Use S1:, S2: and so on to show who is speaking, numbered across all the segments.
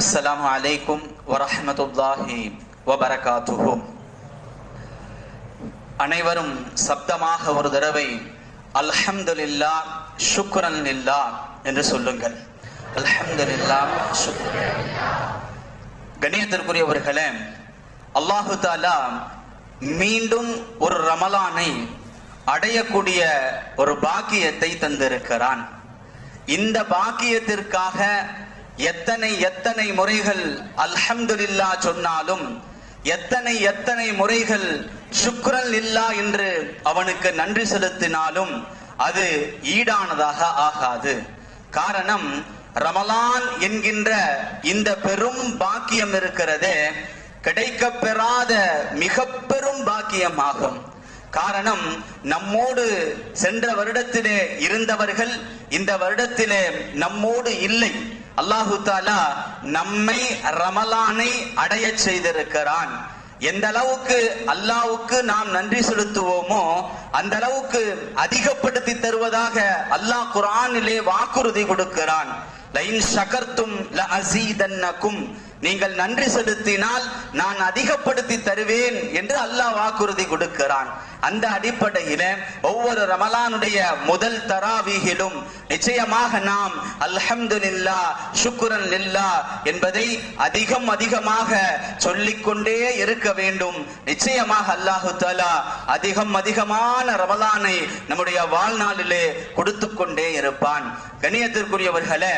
S1: அஸ்ஸலாமு அலைக்கும் வரஹ்மத்துல்லாஹி வபரகாத்துஹு. அனைவரும் சப்தமாக ஒரு தடவை அல்ஹம்துலில்லா சுக்ரன் இல்லா என்று சொல்லுங்கள். அல்ஹம்துலில்லா ஷுக்ரன். கணியத்திற்குரியவர்களே அல்லாஹு தாலா மீண்டும் ஒரு ரமலானை அடையக்கூடிய ஒரு பாக்கியத்தை தந்திருக்கிறான். இந்த பாக்கியத்திற்காக எத்தனை எத்தனை முறைகள் அல்ஹம்துலில்லா சொன்னாலும் எத்தனை எத்தனை முறைகள் சுக்ரல் இல்லா என்று அவனுக்கு நன்றி செலுத்தினாலும் அது ஈடானதாக ஆகாது. காரணம் ரமலான் என்கின்ற இந்த பெரும் பாக்கியம் இருக்கிறதே கிடைக்க பெறாத மிக பெரும் பாக்கியமாகும். காரணம் நம்மோடு சென்ற வருடத்திலே இருந்தவர்கள் இந்த வருடத்திலே நம்மோடு இல்லை. அல்லாஹு தாலா நம்மை ரமலானை அடைய செய்திருக்கிறான். எந்த அளவுக்கு அல்லாவுக்கு நாம் நன்றி செலுத்துவோமோ அந்த அளவுக்கு அதிகப்படுத்தி தருவதாக அல்லாஹ் குரானிலே வாக்குறுதி கொடுக்கிறான். லைன் ஷகர்த்தும் ல அசீதன்னக்கும் நீங்கள் நன்றி செலுத்தினால் நான் அதிகப்படுத்தி தருவேன் என்று அல்லாஹ் வாக்குறுதி கொடுக்கிறான். அந்த அடிப்படையில ஒவ்வொரு ரமலானுடைய முதல் தராவீகிலும் நிச்சயமாக நாம் அல்ஹம்துலில்லா சுக்குரன் லில்லா என்பதை அதிகம் அதிகமாக சொல்லிக்கொண்டே இருக்க வேண்டும். நிச்சயமாக அல்லாஹு தாலா அதிகம் அதிகமான ரமலானை நம்முடைய வாழ்நாளிலே கொடுத்து கொண்டே இருப்பான். கணியத்திற்குரியவர்களே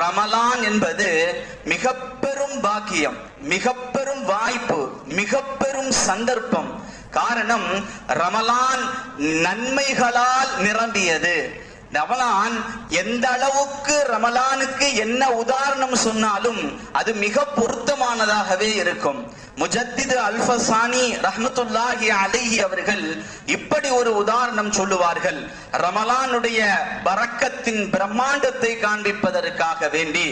S1: ரமலான் என்பது மிக பெரும் பாக்கியம் மிக பெரும் வாய்ப்பு மிக பெரும் சந்தர்ப்பம். காரணம் ரமலான் நன்மைகளால் நிரம்பியது. ரமலான் எந்த அளவுக்கு ரமலானுக்கு என்ன உதாரணம் சொன்னாலும் அது மிக பொருத்தமானதாகவே இருக்கும். முஜத்திது அல்ஃபசானி ரஹமத்துல்லாஹி அலிஹி அவர்கள் இப்படி ஒரு உதாரணம் சொல்லுவார்கள். ரமலானுடைய பறக்கத்தின் பிரம்மாண்டத்தை காண்பிப்பதற்காக வேண்டி.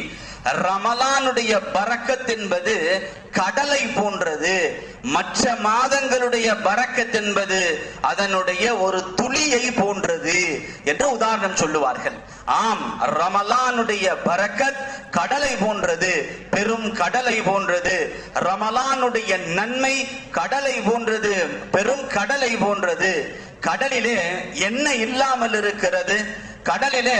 S1: ரமலானுடைய பறக்கத் என்பது கடலை போன்றது. மற்ற மாதங்களுடைய பறக்கத் என்பது அதனுடைய ஒரு துளியை போன்றது என்று உதாரணம் சொல்லுவார்கள். ஆம் ரமலானுடைய பறக்கத் கடலை போன்றது பெரும் கடலை போன்றது. ரமலானுடைய நன்மை கடலை போன்றது பெரும் கடலை போன்றது. கடலிலே என்ன இல்லாமல் இருக்கிறது. கடலில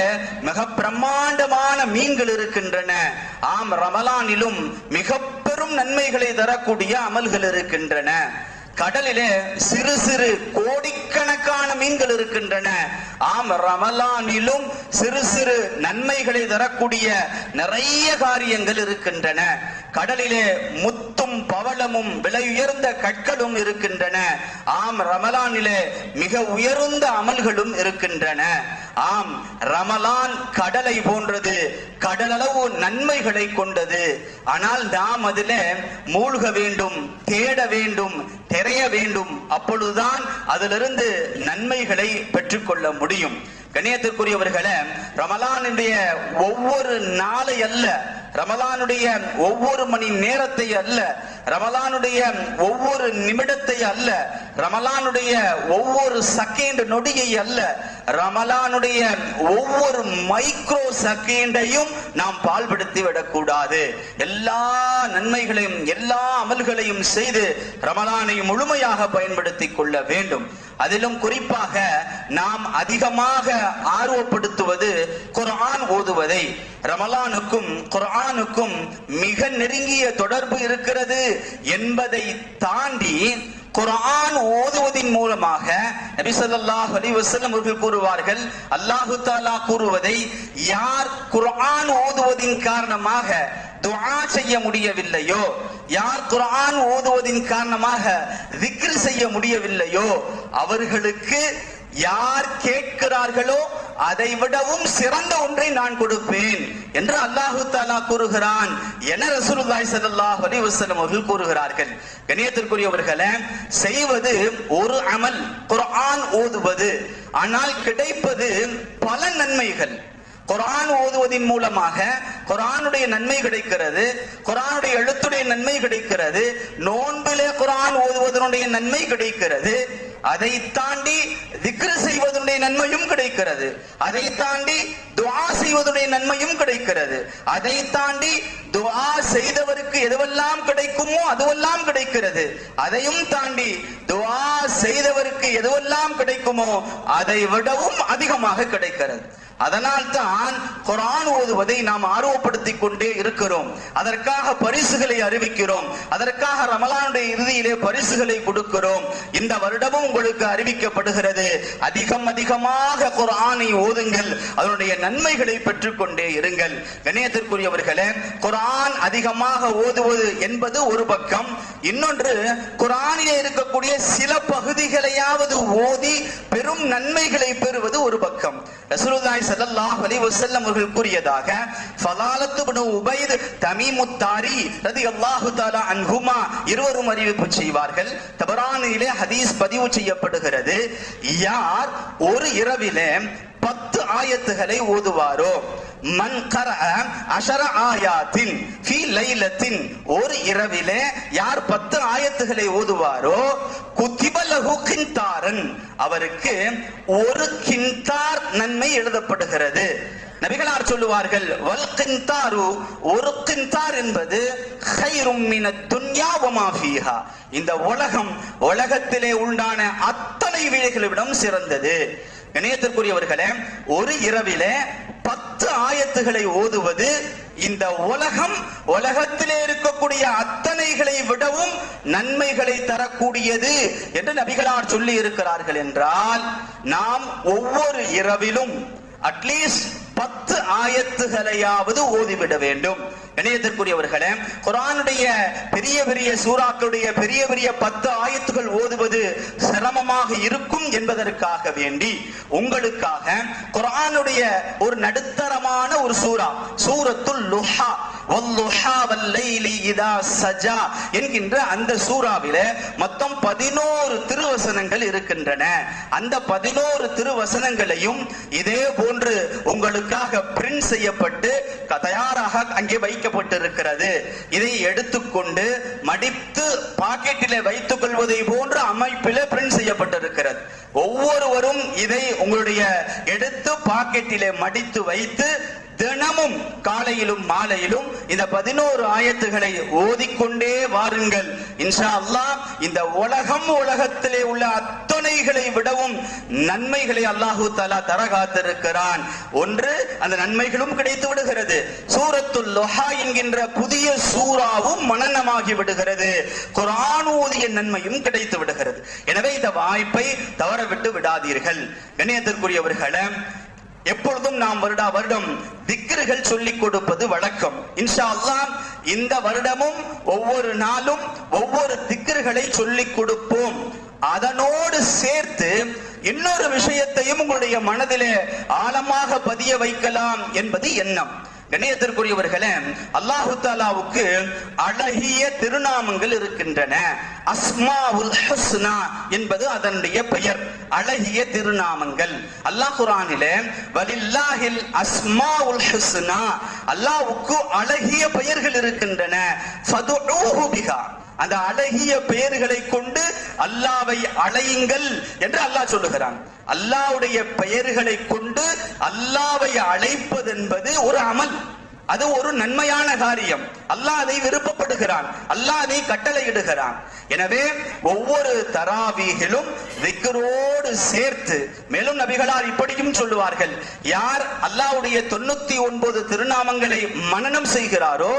S1: மிக பிரம்மாண்டமான மீன்கள் இருக்கின்றன. ஆம் ரமலானிலும் மிக பெரும் நன்மைகளை தரக்கூடிய அமல்கள் இருக்கின்றன. கடலிலே சிறு சிறு கோடிக்கணக்கான மீன்கள் இருக்கின்றன. ஆம் ரமலானிலும் சிறு சிறு நன்மைகளை தரக்கூடிய நிறைய காரியங்கள் இருக்கின்றன. கடலிலே முத்தும் பவளமும் விலை உயர்ந்த கற்களும் இருக்கின்றன. ஆம் ரமலானிலே மிக உயர்ந்த அமல்களும் இருக்கின்றன. ஆம் ரமலான் கடலை போன்றது கடலளவு நன்மைகளை கொண்டது. ஆனால் நாம் அதில் மூழ்க வேண்டும் தேட வேண்டும் தெரிய வேண்டும். அப்பொழுதுதான் அதிலிருந்து நன்மைகளை பெற்றுக்கொள்ள முடியும். கணியத்திற்குரியவர்களே ரமலானுடைய ஒவ்வொரு நாளை அல்ல ரமலானுடைய ஒவ்வொரு மணி நேரத்தை அல்ல ரமலானுடைய ஒவ்வொரு நிமிடத்தை அல்ல ரமலானுடைய ஒவ்வொரு செகண்ட் நொடியை அல்ல ரமலானுடைய ஒவ்வொரு மைக்ரோ செகண்டையும் நாம் பால்படுத்தி விடக்கூடாது. எல்லா நன்மைகளையும் எல்லா அமல்களையும் செய்து ரமலானை முழுமையாக பயன்படுத்திக் கொள்ள வேண்டும். அதிலும் குறிப்பாக நாம் அதிகமாக ஆர்வப்படுத்துவது குர்ஆன் ஓதுவதை. ரமலானுக்கும் குர்ஆனுக்கும் மிக நெருங்கிய தொடர்பு இருக்கிறது. என்பதை தாண்டி குரான் ஓதுவதின் மூலமாக நபி ஸல்லல்லாஹு அவர்கள் கூறுவார்கள் அல்லாஹு தாலா கூறுவதை யார் குரான் ஓதுவதின் காரணமாக துஆ செய்ய முடியவில்லையோ யார் குரான் ஓதுவதின் காரணமாக திக்ர் செய்ய முடியவில்லையோ அவர்களுக்கு யார் கேட்கிறார்களோ அதை விடவும் சிறந்த ஒன்றை நான் கொடுப்பேன் என்று அல்லாஹு தாலா கூறுகிறான். என ரசூலுல்லாஹி ஸல்லல்லாஹு அலைஹி வஸல்லம் அவர்கள் கூறுகிறார்கள். கணியத்திற்குரியவர்களே செய்வது ஒரு அமல் குர்ஆன் ஓதுவது. ஆனால் கிடைப்பது பல நன்மைகள். குரான் ஓதுவதின் மூலமாக குரானுடைய நன்மை கிடைக்கிறது குரானுடைய எழுத்துடைய நன்மை கிடைக்கிறது நோன்பிலே குரான் ஓதுவதனுடைய நன்மை கிடைக்கிறது அதை தாண்டி திக்ரு செய்வதுடைய நன்மையும் கிடைக்கிறது. அதை தாண்டி துவா செய்வதுடைய நன்மையும் கிடைக்கிறது. அதை தாண்டி துவா செய்தவருக்கு எதுவெல்லாம் கிடைக்குமோ அதுவெல்லாம் கிடைக்கிறது. அதையும் தாண்டி துவா செய்தவருக்கு எதுவெல்லாம் கிடைக்குமோ அதை விடவும் அதிகமாக கிடைக்கிறது. அதனால் தான் குரான் ஓதுவதை நாம் ஆர்வப்படுத்திக் கொண்டே இருக்கிறோம். அதற்காக பரிசுகளை அறிவிக்கிறோம். அதற்காக ரமலானுடைய இறுதியிலே பரிசுகளை கொடுக்கிறோம். இந்த வருடமும் உங்களுக்கு அறிவிக்கப்படுகிறது. அதிகம் அதிகமாக குரானை ஓதுங்கள். அதனுடைய நன்மைகளை பெற்றுக்கொண்டே இருங்கள். கணேயத்திற்குரியவர்களே குரான் அதிகமாக ஓதுவது என்பது ஒரு பக்கம். இன்னொன்று குரானிலே இருக்கக்கூடிய சில பகுதிகளையாவது ஓதி பெரும் நன்மைகளை பெறுவது ஒரு பக்கம். ரசூலுல்லாஹி ஸல்லல்லாஹு அலைஹி வஸல்லம் அவர்கள் கூறியதாக ஃபலாலத்து இப்னு உபைத் தமீமுத் தாரி ரலியல்லாஹு தஆலா அன்ஹுமா இருவரும் அறிவிப்பு செய்வார்கள். தபரானிலே ஹதீஸ் பதிவு செய்யப்படுகிறது. யார்? ஒரு இரவிலே பத்து ஆயத்துகளை ஓதுவாரோ? மன் கர அஷர ஆயாத்தின் ஃபீ லைலத்தின் ஒரு இரவிலே யார் பத்து ஆயத்துகளை ஓதுவாரோ குத்திபலஹு கின்தாரன் அவருக்கு ஒரு கின்தார் நன்மை எழுதப்படுகிறது. நபிகளார் சொல்லுவார்கள் வல் கின்தாரு ஒரு கின்தார் என்பது ஹைரும் மின துன்யா ஃபீஹா. இந்த உலகம் உலகத்திலே உண்டான அத்தனை வீடுகளிடம் சிறந்தது. இணையத்திற்குரியவர்களே ஒரு இரவிலே பத்து ஆயத்துகளை ஓதுவது இந்த உலகம் உலகத்திலே இருக்கக்கூடிய அத்தனைகளை விடவும் நன்மைகளை தரக்கூடியது என்று நபிகளார் சொல்லி இருக்கிறார்கள் என்றால் நாம் ஒவ்வொரு இரவிலும் அட்லீஸ்ட் பத்து ஆயத்துகளையாவது ஓதிவிட வேண்டும். இணையத்திற்குரியவர்களே குரானுடைய பெரிய பெரிய சூறாக்களுடைய பெரிய பெரிய பத்து ஆயத்துகள் ஓதுவது சிரமமாக இருக்கும் என்பதற்காக வேண்டி உங்களுக்காக குரானுடைய ஒரு நடுத்தரமான ஒரு சூறா சூரத்துல் லுஹா சஜா என்கின்ற அந்த சூறாவில மொத்தம் பதினோரு திருவசனங்கள் இருக்கின்றன. அந்த பதினோரு திருவசனங்களையும் இதே போன்று உங்களுக்காக பிரிண்ட் செய்யப்பட்டு தயாராக அங்கே வைக்கப்பட்டிருக்கிறது. இதை எடுத்துக்கொண்டு மடித்து பாக்கெட்டிலே வைத்துக் கொள்வதை போன்ற அமைப்பிலே பிரிண்ட் செய்யப்பட்டிருக்கிறது. ஒவ்வொருவரும் இதை உங்களுடைய எடுத்து பாக்கெட்டிலே மடித்து வைத்து தினமும் காலையிலும் மாலையிலும் இந்த பதினோரு ஆயத்துகளை ஓதிக்கொண்டே வாருங்கள். இன்ஷா அல்லாஹ் இந்த உலகம் உலகத்திலே உள்ள அத்தனைகளை விடவும் நன்மைகளை அல்லாஹு தலா தர காத்திருக்கிறான் ஒன்று அந்த நன்மைகளும் கிடைத்து விடுகிறது. சூரத்துல் லொஹா என்கின்ற புதிய சூறாவும் மனநமாகி விடுகிறது. குரான் ஓதிய நன்மையும் கிடைத்து விடுகிறது. எனவே இந்த வாய்ப்பை தவறவிட்டு விடாதீர்கள். கண்ணியத்திற்குரியவர்களே எப்பொழுதும் நாம் வருடா வருடம் திக்ருகள் சொல்லிக் கொடுப்பது வழக்கம். இன்ஷா இந்த வருடமும் ஒவ்வொரு நாளும் ஒவ்வொரு திக்ருகளை சொல்லிக் கொடுப்போம். அதனோடு சேர்த்து இன்னொரு விஷயத்தையும் உங்களுடைய மனதிலே ஆழமாக பதிய வைக்கலாம் என்பது எண்ணம். கண்ணியத்திற்குரியவர்களே அல்லாஹு தாலாவுக்கு அழகிய திருநாமங்கள் இருக்கின்றன. அஸ்மாவுல் ஹஸ்னா என்பது அதனுடைய பெயர். அழகிய திருநாமங்கள். அல்லாஹ் குரானிலே வலில்லாஹில் அஸ்மாவுல் ஹஸ்னா அல்லாஹ்வுக்கு அழகிய பெயர்கள் இருக்கின்றன. ஃபதுஊஹு பிஹா. அந்த அழகிய பெயர்களை கொண்டு அல்லாவை அழையுங்கள் என்று அல்லாஹ் சொல்லுகிறான். அல்லாஹ்வுடைய பெயர்களை கொண்டு அல்லாவை அழைப்பது என்பது ஒரு அமல். அது ஒரு நன்மையான காரியம். அல்லாஹ் அதை விருப்பப்படுகிறான். அல்லாஹ் அதை கட்டளையிடுகிறான். எனவே ஒவ்வொரு தராவீகிலும் திக்ரோடு சேர்த்து மேலும் நபிகளார் இப்படியும் சொல்லுவார்கள் யார் அல்லாஹ்வுடைய தொண்ணூத்தி ஒன்பது திருநாமங்களை மனனம் செய்கிறாரோ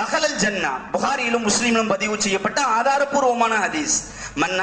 S1: தகலல் ஜன்னா. புகாரியிலும் முஸ்லீமிலும் பதிவு செய்யப்பட்ட ஆதாரபூர்வமான ஹதீஸ். மன்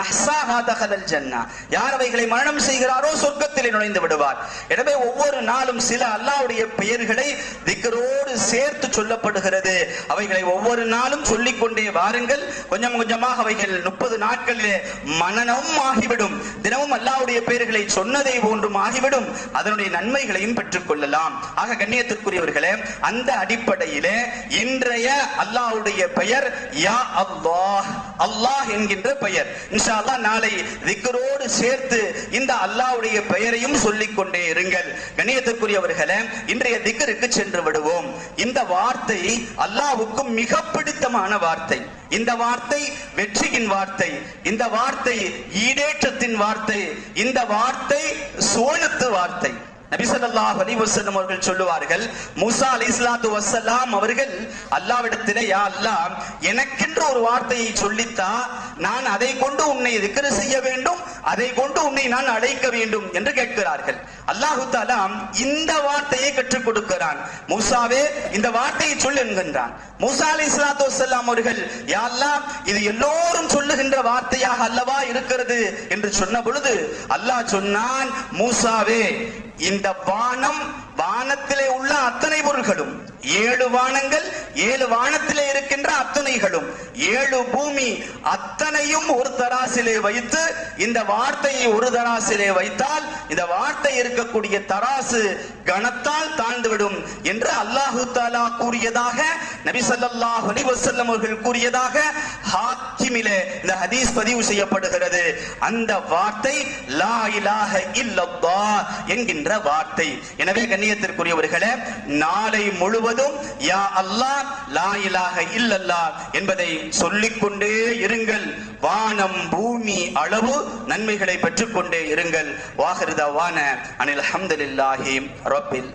S1: யார் அவைகளை மரணம் செய்கிறாரோ சொர்க்கத்திலே நுழைந்து விடுவார். எனவே ஒவ்வொரு நாளும் சில அல்லாவுடைய பெயர்களை திக்கரோடு சேர்த்து சொல்லப்படுகிறது. அவைகளை ஒவ்வொரு நாளும் சொல்லிக் கொண்டே வாருங்கள். கொஞ்சம் கொஞ்சமாக அவைகள் முப்பது நாட்களிலே மனநம் ஆகிவிடும். தினமும் அல்லாவுடைய பெயர்களை சொன்னதை போன்றும் ஆகிவிடும். அதனுடைய நன்மைகளையும் பெற்றுக் கொள்ளலாம். ஆக கண்ணியத்திற்குரியவர்களே அந்த அடிப்படையிலே இன்றைய அல்லாவுடைய பெயர் யா அல்லாஹ். அல்லாஹ் என்கின்ற பெயர். இன்ஷால்லா நாளை திக்ரோடு சேர்த்து இந்த அல்லாவுடைய பெயரையும் சொல்லிக் கொண்டே இருங்கள். கணியத்துக்குரியவர்களே இன்றைய திக்கருக்கு சென்று விடுவோம். இந்த வார்த்தை அல்லாவுக்கும் மிக பிடித்தமான வார்த்தை. இந்த வார்த்தை வெற்றியின் வார்த்தை. இந்த வார்த்தை ஈடேற்றத்தின் வார்த்தை. இந்த வார்த்தை சோழத்து வார்த்தை. நபிசல்லாஹ் அலி அலைஹி அவர்கள் சொல்லுவார்கள் முசா அலி இஸ்லாத்து வசல்லாம் அவர்கள் அல்லாவிடத்திலே யா அல்லாஹ் எனக்கென்று ஒரு வார்த்தையை சொல்லித்தா நான் அதை கொண்டு உன்னை திக்ரு செய்ய வேண்டும் அதை கொண்டு உன்னை நான் அழைக்க வேண்டும் என்று கேட்கிறார்கள். அல்லாஹு தஆலா இந்த வார்த்தையை கற்றுக் கொடுக்கிறான். மூசாவே இந்த வார்த்தையை சொல் என்கின்றான். மூசா அலி இஸ்லாத்து வசல்லாம் அவர்கள் யாழ்லா இது எல்லோரும் சொல்லுகின்ற வார்த்தையாக அல்லவா இருக்கிறது? என்று சொன்ன பொழுது அல்லாஹ் சொன்னான் மூசாவே இந்த வானம் வானத்திலே உள்ள அத்தனை பொருள்களும் ஏழு வானங்கள் ஏழு வானத்திலே இருக்கின்ற அத்தனைகளும் ஏழு பூமி அத்தனையும் ஒரு தராசிலே வைத்து இந்த வார்த்தையை ஒரு தராசிலே வைத்தால் இந்த வார்த்தை இருக்கக்கூடிய தராசு கனத்தால் தாழ்ந்துவிடும் என்று அல்லாஹு தாலா கூறியதாக நபி சல்லாஹ் அலிவசல்லம் அவர்கள் கூறியதாக ஹாக்கிமிலே இந்த ஹதீஸ் பதிவு செய்யப்படுகிறது. அந்த வார்த்தை லா இலாக இல்லப்பா என்கின்ற வார்த்தை. எனவே கண்ணியத்திற்குரியவர்களே நாளை முழுவதும் யா அல்லாஹ் லா இலாக இல்லல்லா என்பதை சொல்லிக்கொண்டே இருங்கள். வானம் பூமி அளவு நன்மைகளை பெற்றுக்கொண்டே இருங்கள். வாகிருதவான அனில் அஹமதுல்லாஹி ரப்பில்.